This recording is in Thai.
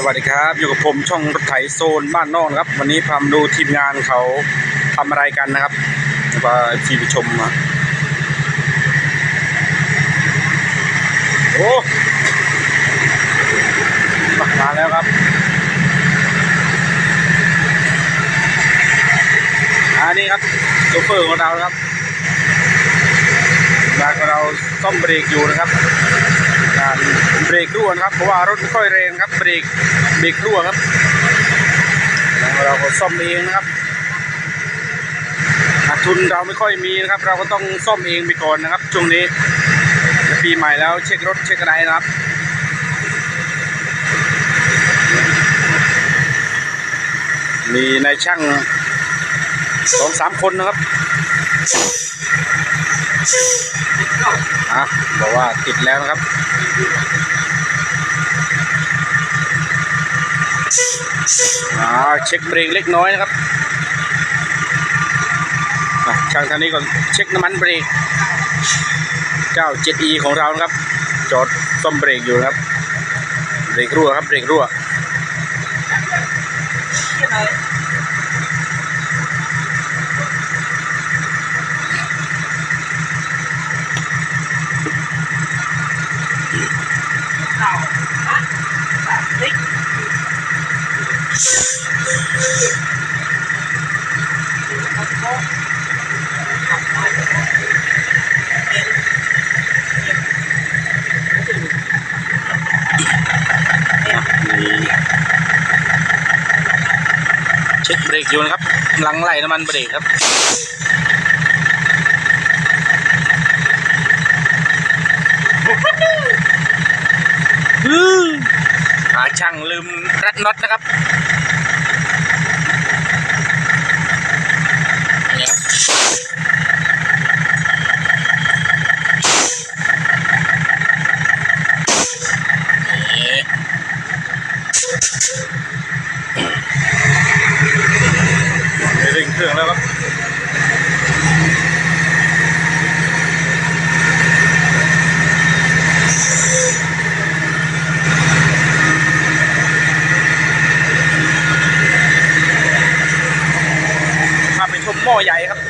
สวัสดีครับอยู่กับผมช่องรถไถโซนบ้านนอกนครับวันนี้พามาดูทีมงานเขาทำอะไรกันนะครับมาทีไปชมมาโอ้มาแล้วครับอันนี้ครับโชเฟอร์ของเราครับงาของเราซ่อมเบรกอยู่นะครับ เบรกรั่วนะครับเพราะว่ารถไม่ค่อยแรงครับเบรกเบรกรั่วครับเราก็ซ่อมเองนะครับทุนเราไม่ค่อยมีนะครับ เราก็ต้องซ่อมเองไปก่อนนะครับช่วงนี้ปีใหม่แล้วเช็ครถเช็คอะไรนะครับมีนายช่าง สองสามคนนะครับอะบอกว่าติดแล้วนะครับอ่าเช็คเบรกเล็กน้อยนะครับอะช่างท่านนี้ก่อนเช็คน้ำมันเบรกเจ้า 7e ของเรานะครับ จอดซ่อมเบรกอยู่นะครับ เบรกรั่วครับ เบรกรั่ว เช็คเบรกอยู่นะครับกำลังไล่น้ำมันเบรกครับหาช่างลืมรัดน็อตนะครับ เครื่องแล้วครับพาไปชมหม้อใหญ่ครับ